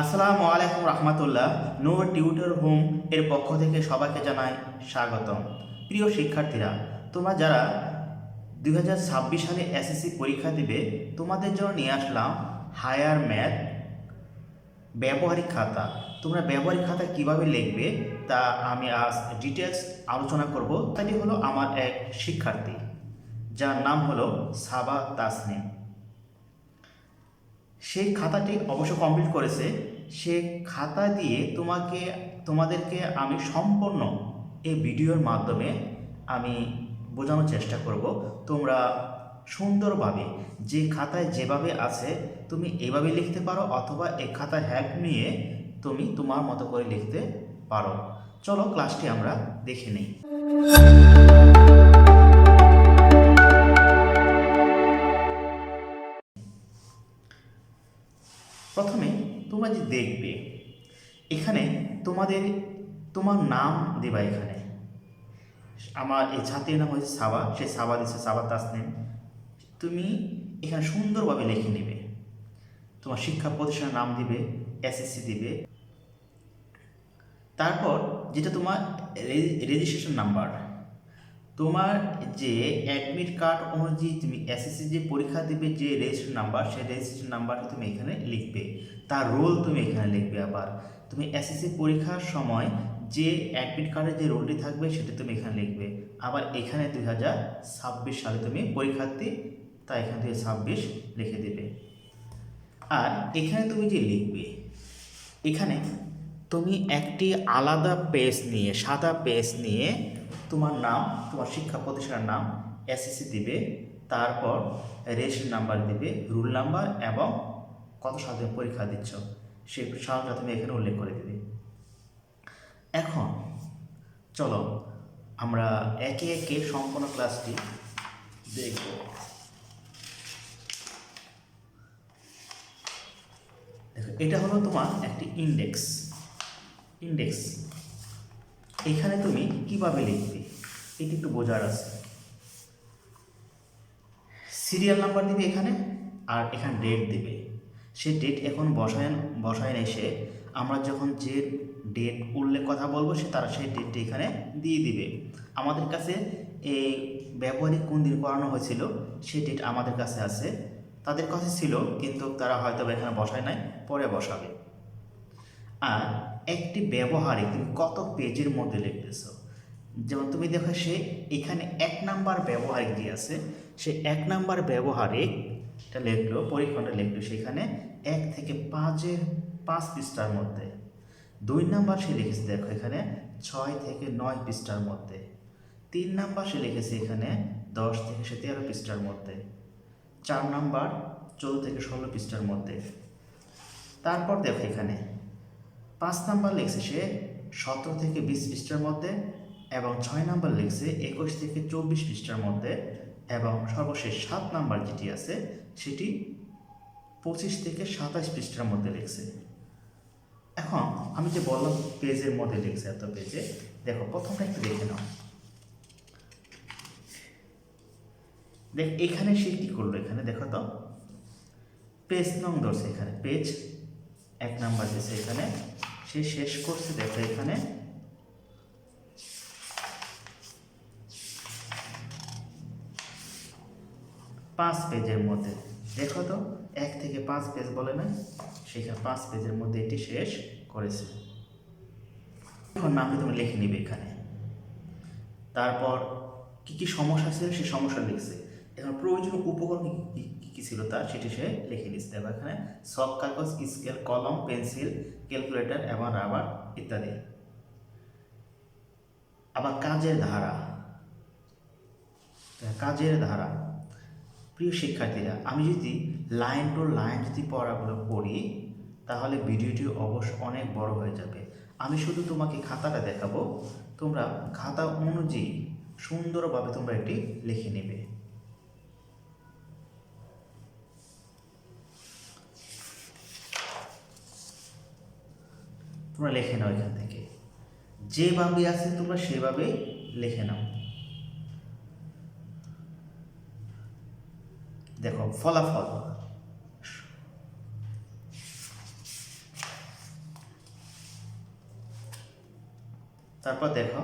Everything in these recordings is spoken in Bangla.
আসসালামু আলাইকুম রহমতুল্লাহ, নো টিউটর হোম এর পক্ষ থেকে সবাইকে জানাই স্বাগতম। প্রিয় শিক্ষার্থীরা, তোমরা যারা দু হাজার ছাব্বিশ সালে এসএসসি পরীক্ষা দিবে, তোমাদের জন্য নিয়ে আসলাম হায়ার ম্যাথ ব্যবহারিক খাতা। তোমরা ব্যবহারিক খাতা কীভাবে লিখবে তা আমি আজ ডিটেলস আলোচনা করব। তাই হলো আমার এক শিক্ষার্থী, যার নাম হলো সাবা তাসনিম। সেই খাতাটি অবশ্য কমপ্লিট করেছে। সে খাতা দিয়ে তোমাকে, তোমাদেরকে আমি সম্পূর্ণ এই ভিডিওর মাধ্যমে আমি বোঝানোর চেষ্টা করব। তোমরা সুন্দরভাবে যে খাতায় যেভাবে আছে, তুমি এভাবে লিখতে পারো অথবা এই খাতায় হেল্প নিয়ে তুমি তোমার মতো করে লিখতে পারো। চলো ক্লাসটি আমরা দেখে নিই। তোমরা দেখবে। এখানে তোমাদের, তোমার নাম দেবা এখানে। আমার এই ছাত্রীর নাম হচ্ছে সাবা, সে সাবা দিচ্ছে সাবা তাসনিম তুমি এখানে সুন্দরভাবে লিখে নেবে। তোমার শিক্ষা প্রতিষ্ঠানের নাম দিবে এসএসসি দিবে। তারপর যেটা তোমার রেজিস্ট্রেশন নাম্বার তোমার যে অ্যাডমিট কার্ড অনুযায়ী তুমি এসএসসি যে পরীক্ষা দিবে যে রেজিস্ট্রেশন নাম্বার সেই রেজিস্ট্রেশন নাম্বারটা তুমি এখানে লিখবে। তার রোল তুমি এখানে লিখবে আবার। তুমি এসএসসি পরীক্ষার সময় যে অ্যাডমিট কার্ডের যে রোলটি থাকবে সেটা তুমি এখানে লিখবে। আবার এখানে দুই হাজার ছাব্বিশ সালে তুমি পরীক্ষার্থী, তা এখানে দুই ছাব্বিশ লিখে দেবে। আর এখানে তুমি যে লিখবে, এখানে তুমি একটি আলাদা পেজ নিয়ে, সাদা পেজ নিয়ে তোমার নাম, তোমার শিক্ষা প্রতিষ্ঠানের নাম এসএসসি দিবে, তারপর রেশন নাম্বার দিবে, রুল নাম্বার এবং কত তুমি পরীক্ষা দিচ্ছ, সে সালটা তুমি এখানে উল্লেখ করে দিবে। এখন চলো আমরা একে একে সম্পূর্ণ ক্লাসটি দেখব। দেখো, এটা হলো তোমার একটি ইন্ডেক্স ইন্ডেক্স এখানে তুমি কীভাবে লিখবে? এটি একটু বোঝার আছে। সিরিয়াল নাম্বার দিবে এখানে আর এখানে ডেট দিবে। সে ডেট এখন বসায় বসায় এসে আমরা যখন যে ডেট উল্লেখ কথা বলব, সে তারা সেই ডেটটি এখানে দিয়ে দিবে। আমাদের কাছে এই ব্যবহারিক কোন দিন করানো হয়েছিল সেই ডেট আমাদের কাছে আছে। তাদের কাছে ছিল, কিন্তু তারা হয়তো এখানে বসায় নাই, পরে বসাবে। আর একটি ব্যবহারিক তুমি কত পেজের মধ্যে লিখতেছো? যেমন তুমি দেখো সে এখানে এক নাম্বার ব্যবহারিক দিয়ে আছে, সে এক নাম্বার ব্যবহারিকটা লিখলো, পরীক্ষণটা লিখলো, সেখানে এক থেকে পাঁচের পাঁচ পৃষ্ঠার মধ্যে। দুই নাম্বার সে লিখেছে, দেখো এখানে ছয় থেকে নয় পৃষ্ঠার মধ্যে। তিন নাম্বার সে লিখেছে এখানে দশ থেকে সে তেরো পৃষ্ঠার মধ্যে। চার নাম্বার চৌদ্দ থেকে ষোলো পৃষ্ঠার মধ্যে। তারপর দেখো এখানে, পাঁচ নাম্বার লিখছে সে সতেরো থেকে বিশ পৃষ্ঠার মধ্যে এবং ছয় নাম্বার লিখছে একুশ থেকে চব্বিশ পৃষ্ঠার মধ্যে এবং সর্বশেষ সাত নাম্বার যেটি আছে, সেটি পঁচিশ থেকে সাতাশ পৃষ্ঠার মধ্যে লিখছে। এখন আমি যে বললাম পেজের মধ্যে লিখছে এত পেজে, দেখো প্রথমটা একটু দেখে নাও। দেখ, এখানে সে কী করল এখানে? দেখো তো। পেজ নং ধরছে এখানে, পেজ এক নাম্বার দিয়েছে এখানে। সে শেষ করছে, দেখো এখানে। পাঁচ পেজের মধ্যে। দেখো তো, এক থেকে পাঁচ পেজ বলে না? সেখানে পাঁচ পেজের মধ্যে এটি শেষ করেছে। এখন নামটি তুমি লিখে নিবে এখানে। তারপর কি কি সমস্যা ছিল, সে সমস্যা লিখছে। এখন প্রয়োজনীয় উপকরণ কি কি ছিল তার, সেটি সে লিখে নিচ্ছে। দেখো এখানে, সব কাগজ, স্কেল, কলম, পেন্সিল, ক্যালকুলেটর, এবং রাবার ইত্যাদি। আবার কাজের ধারা। কাজের ধারা। প্রিয় শিক্ষার্থীরা, আমি যদি লাইন টু লাইন যদি পড়াগুলো পড়ি, তাহলে ভিডিওটি অবশ্য অনেক বড় হয়ে যাবে। আমি শুধু তোমাকে খাতাটা দেখাবো। তোমরা খাতা অনুযায়ী সুন্দরভাবে তোমরা এটি লিখে নেবে। তোমরা লিখে নাও এখান থেকে। যেভাবে আছে তোমরা সেভাবেই লিখে নাও। দেখো, ফলাফল। তারপর দেখো,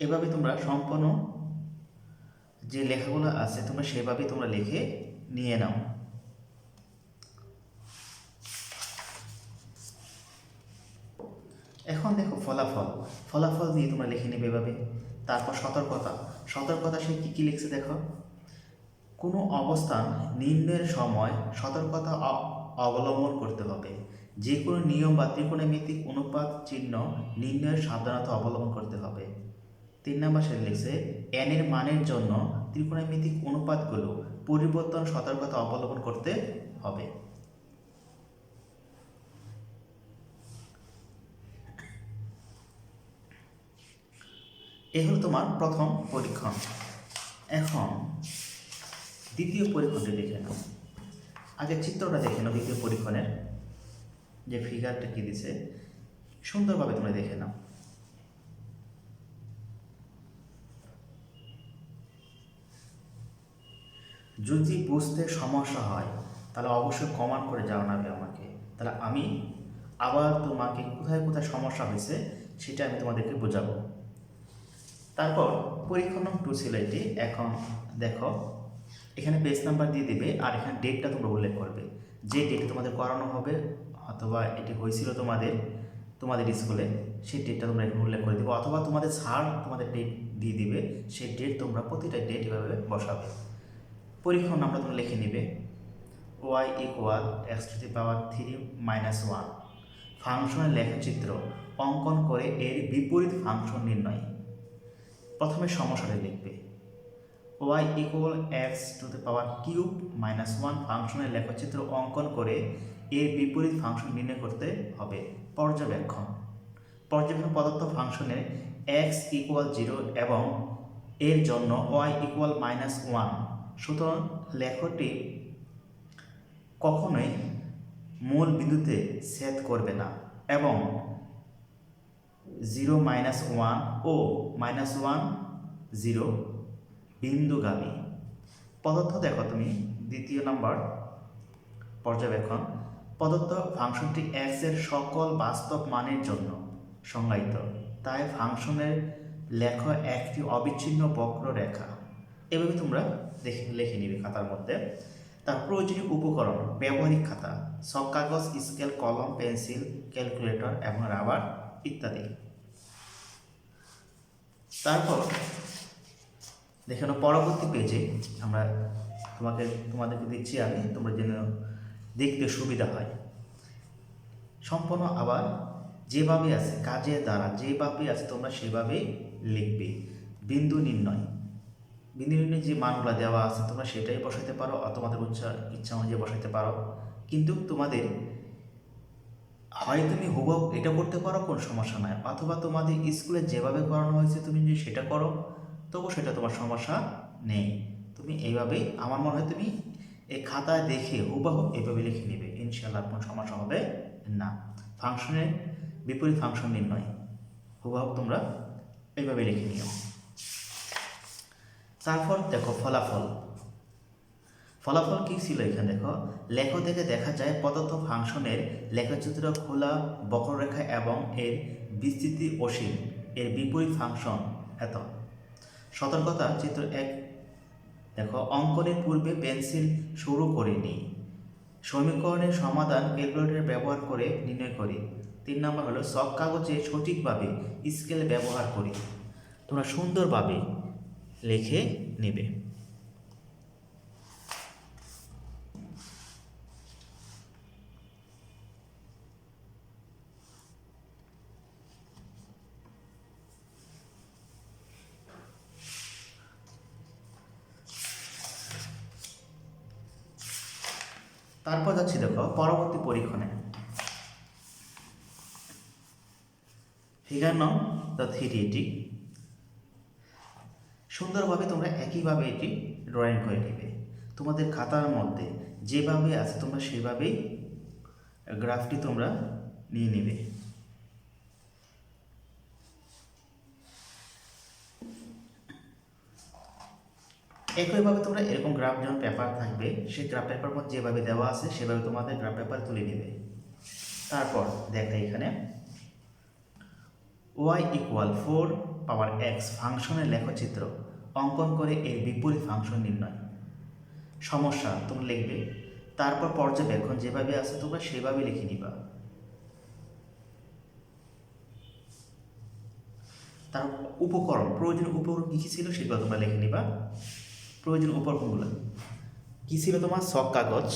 এভাবে তোমরা সম্পূর্ণ যে লেখাগুলো আছে, তোমরা সেভাবে তোমরা লিখে নিয়ে নাও। এখন দেখো ফলাফল। ফলাফল দিয়ে তোমরা লিখে নেবে এভাবে। তারপর সতর্কতা। সতর্কতা সে কী কী লিখছে দেখো? কোনো অবস্থান নির্ণয়ের সময় সতর্কতা অবলম্বন করতে হবে। যে কোনো নিয়ম বা ত্রিকোণমিতিক অনুপাত চিহ্ন নির্ণয়ের সাবধানতা অবলম্বন করতে হবে। তিন নম্বর সে লিখছে এন এর মানের জন্য ত্রিকোণমিতিক অনুপাতগুলো পরিবর্তন সতর্কতা অবলম্বন করতে হবে। এ হলো তোমার প্রথম পরীক্ষণ। এখন দ্বিতীয় পরীক্ষণটি দেখে নাও। আগে চিত্রটা দেখে নাও, দ্বিতীয় পরীক্ষণের যে ফিগারটা কি দিছে, সুন্দরভাবে তোমরা দেখে নাও। যদি বুঝতে সমস্যা হয়, তাহলে অবশ্যই কমেন্ট করে জানাবে আমাকে। তাহলে আমি আবার তোমাকে কোথায় কোথায় সমস্যা হয়েছে, সেটা আমি তোমাদেরকে বোঝাবো। তারপর পরীক্ষা নং টু ছিল এটি। এখন দেখো এখানে পেজ নাম্বার দিয়ে দিবে আর এখানে ডেটটা তোমরা উল্লেখ করবে। যে ডেটে তোমাদের করানো হবে অথবা এটি হয়েছিল তোমাদের তোমাদের স্কুলে সেই ডেটটা তোমরা এখানে উল্লেখ করে দেবে। অথবা তোমাদের স্যার তোমাদের ডেট দিয়ে দিবে, সেই ডেট তোমরা প্রতিটা ডেট এভাবে বসাবে। পরীক্ষণ নামটা তোমরা লিখে নিবে। Y equal x to the power three minus one ফাংশনের লেখচিত্র অঙ্কন করে এর বিপরীত ফাংশন নির্ণয়। প্রথমে সমস্যাটা লিখবে। Y equal x to the power cube minus one ফাংশনের লেখচিত্র অঙ্কন করে এর বিপরীত ফাংশন নির্ণয় করতে হবে। পর্যবেক্ষণ। পর্যবেক্ষণ প্রদত্ত ফাংশনের এক্স ইকুয়াল জিরো এবং এর জন্য ওয়াই ইকুয়াল মাইনাস ওয়ান সুতরাং লেখটি কখনোই মূল বিন্দুতে সেট করবে না এবং জিরো মাইনাস ওয়ান ও মাইনাস ওয়ান জিরো বিন্দুগামী। প্রদত্ত দেখো তুমি, দ্বিতীয় নম্বর পর্যবেক্ষণ। প্রদত্ত ফাংশনটি এক্সের সকল বাস্তব মানের জন্য সংজ্ঞায়িত। তাই ফাংশনের লেখ একটি অবিচ্ছিন্ন বক্ররেখা। এভাবে তোমরা দেখে, লিখে নিবে খাতার মধ্যে। তার প্রয়োজনীয় উপকরণ, ব্যবহারিক খাতা, সব কাগজ, স্কেল, কলম, পেন্সিল, ক্যালকুলেটর এবং রাবার ইত্যাদি। তারপর দেখে নাও পরবর্তী পেজে আমরা তোমাকে, তোমাদেরকে দিচ্ছি আমি, তোমরা যেন দেখতে সুবিধা হয়। সম্পূর্ণ আবার যেভাবে আছে, কাজের দ্বারা যেভাবে আছে, তোমরা সেভাবেই লিখবে। বিন্দু নির্ণয়। বিন্দু নির্ণয় যে মানগুলো দেওয়া আছে, তোমরা সেটাই বসাইতে পারো, আর তোমাদের ইচ্ছা ইচ্ছা অনুযায়ী বসাইতে পারো। কিন্তু তোমাদের, হয় তুমি হুবহু এটা করতে পারো, কোনো সমস্যা নাই। অথবা তোমাদের স্কুলে যেভাবে করানো হয়েছে, তুমি যদি সেটা করো তবু সেটা তোমার সমস্যা নেই। তুমি এইভাবেই, আমার মনে হয় তুমি এই খাতায় দেখে হুবহু এইভাবে লিখে নেবে। ইনশাল্লাহ কোনো সমস্যা হবে না। ফাংশনের বিপরীত ফাংশন নির্ণয়। হুবহু তোমরা এইভাবে লিখে নিও। তারপর দেখো ফলাফল। ফলাফল কি ছিল এখানে দেখো? লেখ থেকে দেখা যায় প্রদত্ত ফাংশনের লেখচিত্র খোলা, বক্ররেখা এবং এর বিস্তৃতি অসীম। এর বিপরীত ফাংশন এত। সতর্কতা চিত্র এক। দেখো, অঙ্কনের পূর্বে পেন্সিল শুরু করে করিনি সমীকরণের সমাধান ক্যালকুলেটর ব্যবহার করে নির্ণয় করি। তিন নম্বর হলো, সব কাগজে সঠিকভাবে স্কেল ব্যবহার করি। তোমরা সুন্দরভাবে লিখে নেবে। তারপর যাচ্ছি দেখো, পরবর্তী পরীক্ষণে। ফিগার নং দ্য থ্রি এটি। সুন্দরভাবে তোমরা একইভাবে এটি ড্রয়িং করে নেবে। তোমাদের খাতার মধ্যে যেভাবে আছে, তোমরা সেভাবেই গ্রাফটি তোমরা নিয়ে নেবে। একইভাবে তোমরা এরকম গ্রাফ যখন পেপার থাকবে, সেই গ্রাফ পেপার মধ্যে যেভাবে দেওয়া আছে, সেভাবে তোমাদের গ্রাফ পেপার তুলে নেবে। তারপর দেখো এখানে y equal four power x ফাংশনের লেখচিত্র, অঙ্কন করে এর বিপরীত ফাংশন নির্ণয়। সমস্যা তুমি লিখবে, তারপর পর্যবেক্ষণ যেভাবে আছে তোমরা সেভাবে লিখে নিবা। তার উপকরণ, প্রয়োজনীয় উপকরণ কী কী ছিল সেগুলো তোমরা লিখে নিবা। প্রয়োজনীয় উপকরণগুলো কী ছিল তোমার? সক কাগজ,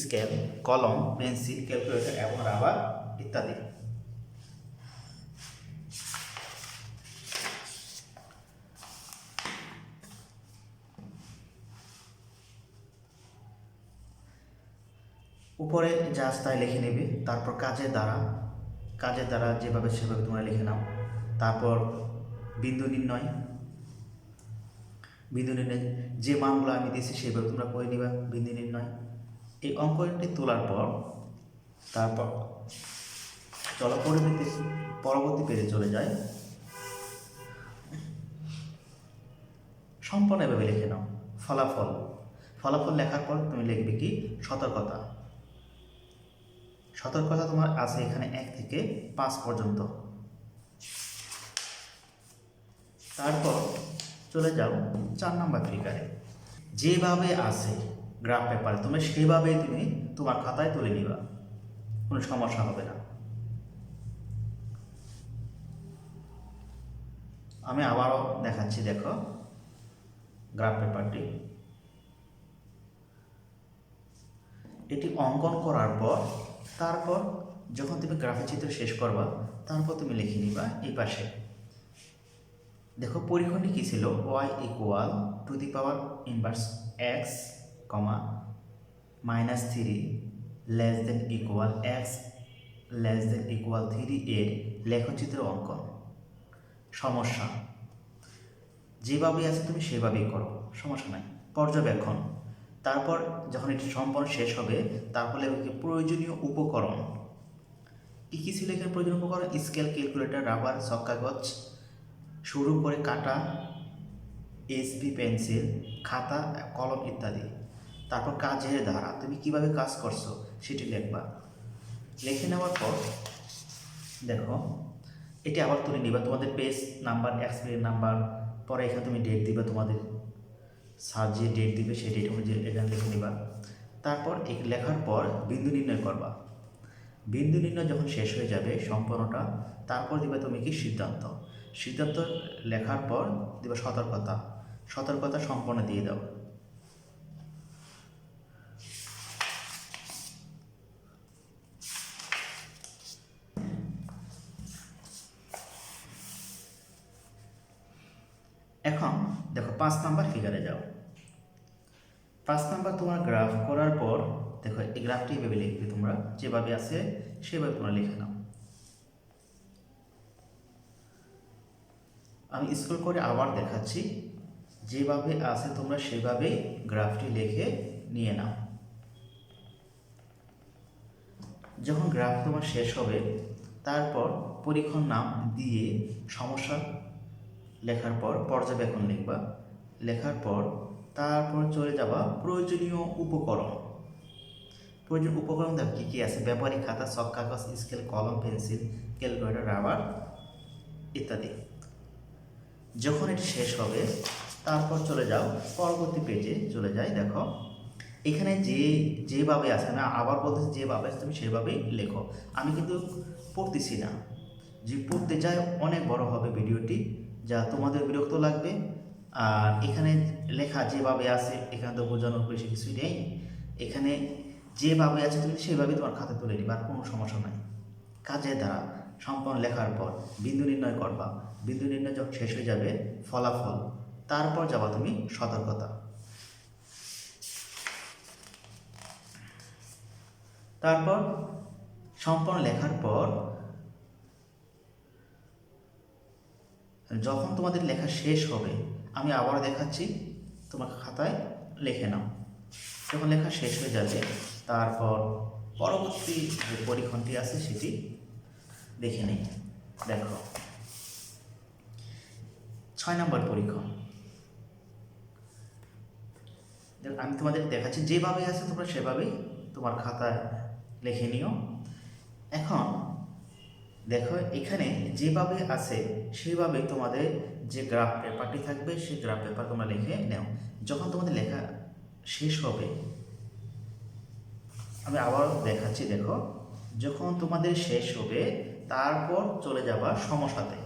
স্কেল, কলম, পেন্সিল, ক্যালকুলেটর এবং রাবার ইত্যাদি। উপরে যা তাই লিখে নেবে, তারপর কাজের দ্বারা কাজের দ্বারা যেভাবে সেভাবে তোমরা লিখে নাও। তারপর বিন্দু নির্ণয় বিন্দু নির্ণয় যে মানগুলো আমি দিয়েছি সেভাবে তোমরা করে নিবা বিন্দু নির্ণয় এই অঙ্কটি তোলার পর, তারপর চলো পরবর্তী পরবর্তী পেজে চলে যায় সম্পূর্ণ এভাবে লিখে নাও। ফলাফল। ফলাফল লেখার পর তুমি লিখবে কি? সতর্কতা। সতর্কতা তোমার আছে এখানে এক থেকে পাঁচ পর্যন্ত। তারপর চলে যাও। চার নাম্বার ফিগারে যেভাবে আছে গ্রাফ পেপারে তুমি সেভাবেই তুমি তোমার খাতায় তুলে নিবা। কোনো সমস্যা হবে না। আমি আবারও দেখাচ্ছি, দেখো। গ্রাফ পেপারটি এটি অঙ্কন করার পর, তারপর যখন তুমি গ্রাফের চিত্র শেষ করবা, তারপর তুমি লিখে নিবা এই পাশে। দেখো পরিখণ্ডি কী ছিল? Y equal two the power inverse x comma minus three less than equal x less than equal three এর লেখচিত্র অঙ্কন। সমস্যা যেভাবে আছে তুমি সেভাবেই করো, সমস্যা নাই, পর্যবেক্ষণ। তারপর যখন এটি সম্পন্ন শেষ হবে তারপর লেখকে প্রয়োজনীয় উপকরণ, কী কী ছিল এখানে প্রয়োজনীয় উপকরণ? স্কেল ক্যালকুলেটর রাবার সক কাগজ শুরু করে কাটা এসবি পেন্সিল, খাতা, কলম ইত্যাদি। তারপর কাজের ধারা, তুমি কীভাবে কাজ করছ সেটি লিখবা। লিখে নেওয়ার পর, দেখো, এটি আবার তুলে নিবা। তোমাদের পেজ নাম্বার এক্সপিরিয়েন্স নাম্বার পরে এখানে তুমি ডেট দিবে তোমাদের স্যার যে ডেট দিবে সেই ডেট অনুযায়ী এখানে লিখে নিবা। তারপর লেখার পর বিন্দু নির্ণয় করবা। বিন্দু নির্ণয় যখন শেষ হয়ে যাবে সম্পূর্ণটা, তারপর দিবে তুমি কি সিদ্ধান্ত। সিদ্ধান্ত লেখার পর দিবে সতর্কতা সতর্কতা সম্পূর্ণ দিয়ে দাও। এখন দেখো পাঁচ নাম্বার ফিগারে যাও। পাঁচ নাম্বার তোমার গ্রাফ করার পর দেখো এই গ্রাফটি এভাবে লিখবে তোমরা, যেভাবে আছে সেভাবে তোমরা লিখে নাও। আমি স্কুল করে আবার দেখাচ্ছি। যেভাবে আছে তোমরা সেভাবেই গ্রাফটি লিখে নিয়ে নাও। যখন গ্রাফ তোমার শেষ হবে, তারপর পরীক্ষণ নাম দিয়ে সমস্যা লেখার পর পর্যবেক্ষণ লিখবা। লেখার পর তারপর চলে যাবা প্রয়োজনীয় উপকরণ। প্রয়োজনীয় উপকরণ দেখো কী কী আছে? ব্যবহারিক খাতা, সব কাগজ স্কেল কলম পেন্সিল ক্যালকুলেটর রাবার ইত্যাদি। যখন এটি শেষ হবে, তারপর চলে যাও, পরবর্তী পেজে চলে যাই, দেখো। এখানে যে, যেভাবে আছে আমি আবার বলতেছি যেভাবে আছে, তুমি সেভাবেই লেখো। আমি কিন্তু পড়তেছি না। যে পড়তে যাই, অনেক বড় হবে ভিডিওটি, যা তোমাদের বিরক্ত লাগবে। আর এখানে লেখা যেভাবে আছে, এখানে তো বোঝানোর বেশি কিছুই নেই। এখানে যেভাবে আছে, তুমি সেভাবেই তোমার খাতা তুলে নিবা, আর কোনো সমস্যা নাই। কাজের দ্বারা সম্পূর্ণ লেখার পর বিন্দু নির্ণয় করবা। বিন্দু নির্ণয় যখন শেষ হয়ে যাবে, ফলাফল, তারপর যাবা তুমি সতর্কতা। তারপর সম্পূর্ণ লেখার পর যখন তোমাদের লেখা শেষ হবে, আমি আবার দেখাচ্ছি তোমাকে খাতায় লিখে নাও। যখন লেখা শেষ হয়ে যাবে, তারপর পরবর্তী যে পরীক্ষণটি আছে সেটি দেখে নিই। দেখো। ছয় নম্বর পরীক্ষণ দেখ, আমি তোমাদের দেখাচ্ছি যেভাবে আছে তোমরা সেভাবেই তোমার খাতায় লিখে নিও। এখন দেখো এখানে যেভাবে আছে সেভাবে তোমাদের যে গ্রাফ পেপারটি থাকবে সেই গ্রাফ পেপার তোমরা লিখে নাও। যখন তোমাদের লেখা শেষ হবে আমি আবার দেখাচ্ছি দেখো যখন তোমাদের শেষ হবে তারপর চলে যাবা সমস্যাতে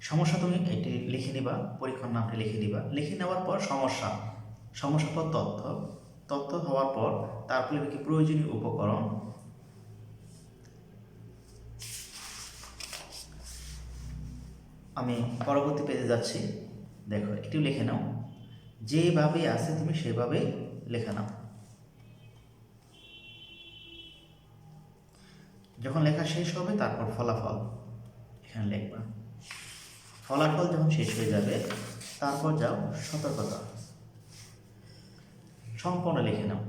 সমস্যা তুমি এটি লিখে নিবা, পরীক্ষার নামটি লিখে নিবা। লিখে নেওয়ার পর সমস্যা সমস্যা পর তথ্য তথ্য হওয়ার পর তারপরে কি প্রয়োজনীয় উপকরণ। আমি পরবর্তী পেজে যাচ্ছি। দেখো একটু লিখে নাও। যেভাবে আছে তুমি সেভাবেই লেখা নাও। যখন লেখা শেষ হবে, তারপর ফলাফল এখানে লিখবা। ফলাফল যখন শেষ হয়ে যাবে, তারপর যাও সতর্কতা। সম্পূর্ণ লিখে নাও।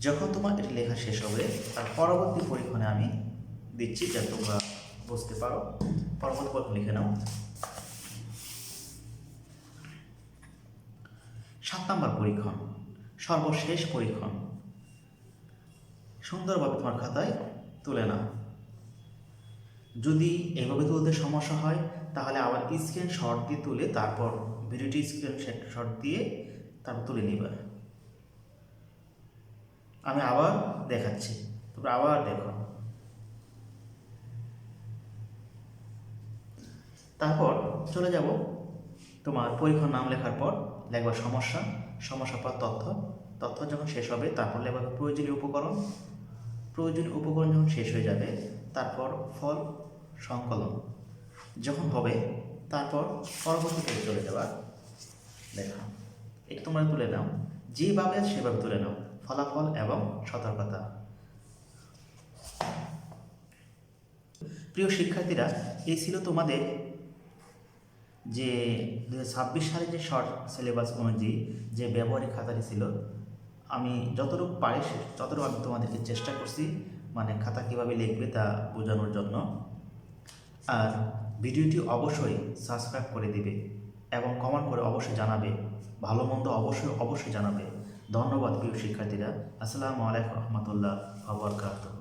যখন তোমার এটি লেখা শেষ হবে, তার পরবর্তী পরীক্ষণে আমি দিচ্ছি যা তোমরা বুঝতে পারো। পরবর্তী পরীক্ষণ লিখে নাও। সাত নম্বর পরীক্ষণ, সর্বশেষ পরীক্ষণ। সুন্দরভাবে তোমার খাতায় তুলে নাও। যদি এভাবে তুলতে সমস্যা হয়, তাহলে আবার স্ক্রিন শট দিয়ে তুলে তারপর ভিডিওটি স্ক্রিন শট দিয়ে তারপর তুলে নিবে। আমি আবার দেখাচ্ছি। তারপর আবার দেখো। তারপর চলে যাব তোমার পরীক্ষার নাম লেখার পর লেখবা সমস্যা। সমস্যা পর তথ্য। তথ্য যখন শেষ হবে, তারপর লেখবা প্রয়োজনীয় উপকরণ। প্রয়োজনীয় উপকরণ যখন শেষ হয়ে যাবে। তারপর ফল সংকলন যখন হবে, তারপর পরবর্তী পেজে চলে যাওয়া দেখা এটা তোমরা তুলে নাও। যেভাবে সেভাবে তুলে নাও। ফলাফল এবং সতর্কতা। প্রিয় শিক্ষার্থীরা এই ছিল তোমাদের যে দু সালে যে শর্ট সিলেবাস অনুযায়ী যে ব্যবহারিক খাতাটি ছিল আমি যতটুকু পারি ততটুকু আমি তোমাদেরকে চেষ্টা করছি মানে খাতা কীভাবে লিখবে তা বোঝানোর জন্য। আর ভিডিওটি অবশ্যই সাবস্ক্রাইব করে দিবে এবং কমেন্ট করে অবশ্যই জানাবে। ভালো মন্দ অবশ্যই অবশ্যই জানাবে। ধন্যবাদ প্রিয় শিক্ষার্থীরা। আসসালামু আলাইকুম রহমতুল্লাহ আবরকাত